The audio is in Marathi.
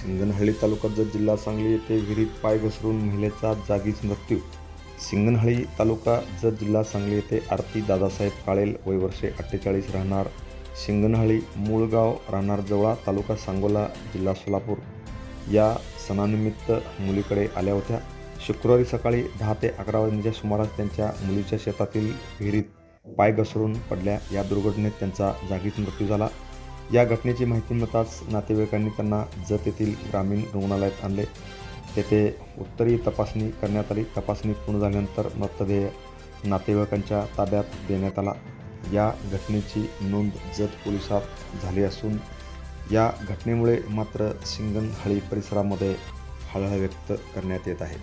सिंगणहळ्ली तालुक्यात जत जिल्हा सांगली येथे विहिरीत पाय घसरून महिलेचा जागीच मृत्यू सिंगणहळ्ली तालुका जत जिल्हा सांगली येथे आरती दादासाहेब काळेल वय वर्षे अठ्ठेचाळीस राहणार शिंगणहळी मूळगाव राहणार जवळा तालुका सांगोला जिल्हा सोलापूर. या सणानिमित्त मुलीकडे आल्या होत्या. शुक्रवारी सकाळी दहा ते अकरा वाजण्याच्या सुमारास त्यांच्या मुलीच्या शेतातील विहिरीत पाय घसरून पडल्या. या दुर्घटनेत त्यांचा जागीच मृत्यू झाला. या घटनेची माहिती मिळताच नातेवाईकांनी त्यांना जत येथील ग्रामीण रुग्णालयात आणले. तेथे उत्तरी तपासणी करण्यात आली. तपासणी पूर्ण झाल्यानंतर मृतदेह नातेवाईकांच्या ताब्यात देण्यात आला. या घटनेची नोंद जत पोलिसात झाली असून या घटनेमुळे मात्र सिंगनहळी परिसरामध्ये हळहळ व्यक्त करण्यात येत आहे.